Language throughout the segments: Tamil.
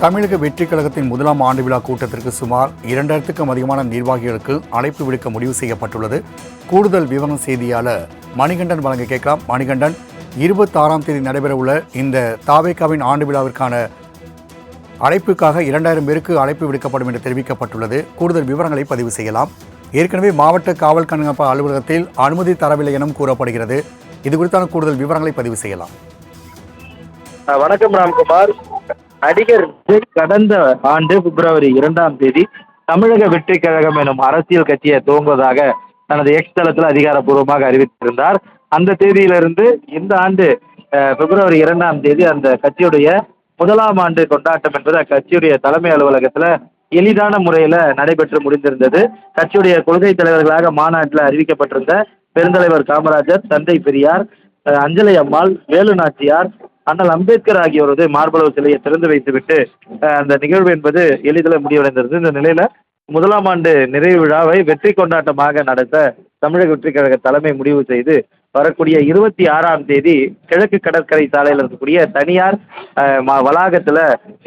தமிழக வெற்றிக் கழகத்தின் முதலாம் ஆண்டு விழா கூட்டத்திற்கு சுமார் இரண்டாயிரத்துக்கும் அதிகமான நிர்வாகிகளுக்கு அழைப்பு விடுக்க முடிவு செய்யப்பட்டுள்ளது. கூடுதல் விவரம் செய்தியாளர் மணிகண்டன் வழங்க கேட்கலாம். மணிகண்டன் இருபத்தாறாம் தேதி நடைபெறவுள்ள இந்த தாவேகாவின் ஆண்டு விழாவிற்கான அழைப்புக்காக இரண்டாயிரம் பேருக்கு அழைப்பு விடுக்கப்படும் என்று தெரிவிக்கப்பட்டுள்ளது. கூடுதல் விவரங்களை பதிவு செய்யலாம். ஏற்கனவே மாவட்ட காவல் கண்காணிப்பு அலுவலகத்தில் அனுமதி தரவில்லை எனவும் கூறப்படுகிறது. இது குறித்தான கூடுதல் விவரங்களை பதிவு செய்யலாம். வணக்கம் ராம்குமார். நடிகர் விஜய் கடந்த ஆண்டு பிப்ரவரி இரண்டாம் தேதி தமிழக வெற்றி கழகம் எனும் அரசியல் கட்சியை துவங்குவதாக தனது எக்ஸ் தளத்தில் அதிகாரப்பூர்வமாக அறிவித்திருந்தார். அந்த தேதியிலிருந்து இந்த ஆண்டு பிப்ரவரி இரண்டாம் தேதி அந்த கட்சியுடைய முதலாம் ஆண்டு கொண்டாட்டம் என்பது அக்கட்சியுடைய தலைமை அலுவலகத்துல எளிதான முறையில நடைபெற்று முடிந்திருந்தது. கட்சியுடைய கொள்கை தலைவர்களாக மாநாட்டில் அறிவிக்கப்பட்டிருந்த பெருந்தலைவர் காமராஜர் தந்தை பெரியார் அஹ், அஞ்சலை அம்மாள் வேலு நாச்சியார் அண்ணல் அம்பேத்கர் ஆகியோரது மார்பளவு சிலையை திறந்து வைத்துவிட்டு அந்த நிகழ்வு என்பது எளிதில் முடிவடைந்திருந்தது. இந்த நிலையில முதலாம் ஆண்டு நிறைவு விழாவை வெற்றி கொண்டாட்டமாக நடத்த தமிழக வெற்றி கழக தலைமை முடிவு செய்து வரக்கூடிய இருபத்தி ஆறாம் தேதி கிழக்கு கடற்கரை சாலையில் இருக்கக்கூடிய தனியார் வளாகத்துல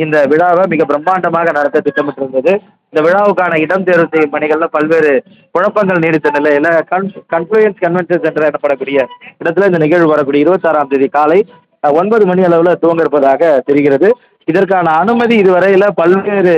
இந்த விழாவை மிக பிரம்மாண்டமாக நடத்த திட்டமிட்டிருந்தது. இந்த விழாவுக்கான இடம் தேர்வு செய்யும் பணிகள்ல பல்வேறு குழப்பங்கள் நீடித்த நிலையில கன்ஃபுளுயன்ஸ் கன்வென்ஷன் சென்டர் எனப்படக்கூடிய இடத்துல இந்த நிகழ்வு வரக்கூடிய இருபத்தாறாம் தேதி காலை ஒன்பது மணி அளவில் துவங்க இருப்பதாக தெரிகிறது. இதற்கான அனுமதி இதுவரையில் பல்வேறு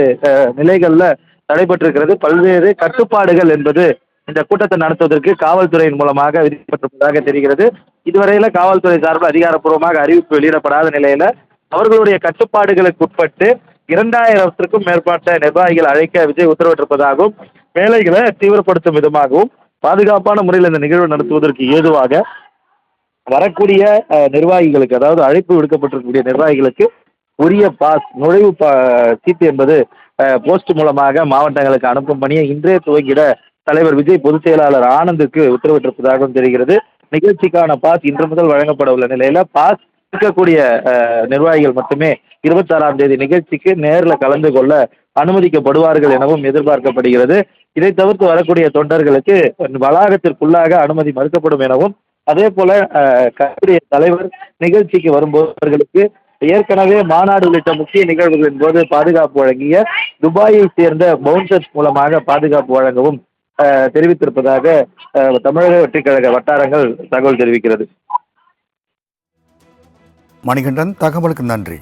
நிலைகளில் நிலைகள்ல நடைபெற்றிருக்கிறது. பல்வேறு கட்டுப்பாடுகள் என்பது இந்த கூட்டத்தை நடத்துவதற்கு காவல்துறையின் மூலமாக விதிக்கப்பட்டிருப்பதாக தெரிகிறது. இதுவரையில் காவல்துறை சார்பில் அதிகாரப்பூர்வமாக அறிவிப்பு வெளியிடப்படாத நிலையில் அவர்களுடைய கட்டுப்பாடுகளுக்கு உட்பட்டு இரண்டாயிரத்திற்கும் மேற்பட்ட நிர்வாகிகள் அழைக்க விஜய் உத்தரவிட்டிருப்பதாகவும் வேலைகளை தீவிரப்படுத்தும் விதமாகவும் பாதுகாப்பான முறையில் இந்த நிகழ்வு நடத்துவதற்கு ஏதுவாக வரக்கூடிய நிர்வாகிகளுக்கு அதாவது அழைப்பு விடுக்கப்பட்டிருக்கக்கூடிய நிர்வாகிகளுக்கு உரிய பாஸ் நுழைவு பா சீட்டு என்பது போஸ்ட் மூலமாக மாவட்டங்களுக்கு அனுப்பும் பணியை இன்றே துவங்கிட தலைவர் விஜய் பொதுச் செயலாளர் ஆனந்துக்கு உத்தரவிட்டிருப்பதாகவும் தெரிகிறது. நிகழ்ச்சிக்கான பாஸ் இன்று முதல் வழங்கப்பட உள்ள நிலையில பாஸ் இருக்கக்கூடிய நிர்வாகிகள் மட்டுமே இருபத்தாறாம் தேதி நிகழ்ச்சிக்கு நேரில் கலந்து கொள்ள அனுமதிக்கப்படுவார்கள் எனவும் எதிர்பார்க்கப்படுகிறது. இதை தவிர்த்து வரக்கூடிய தொண்டர்களுக்கு வளாகத்திற்குள்ளாக அனுமதி மறுக்கப்படும் எனவும் அதே போல அஹ், கட்சியுடைய தலைவர் நிகழ்ச்சிக்கு வரும்போது அவர்களுக்கு ஏற்கனவே மாநாடு உள்ளிட்ட முக்கிய நிகழ்வுகளின் போது பாதுகாப்பு வழங்கிய துபாயை சேர்ந்த பவுன்சர்ஸ் மூலமாக பாதுகாப்பு வழங்கவும் தெரிவித்திருப்பதாக அஹ், தமிழக வெற்றிக்கழக வட்டாரங்கள் தகவல் தெரிவிக்கிறது. மணிகண்டன் தகவலுக்கு நன்றி.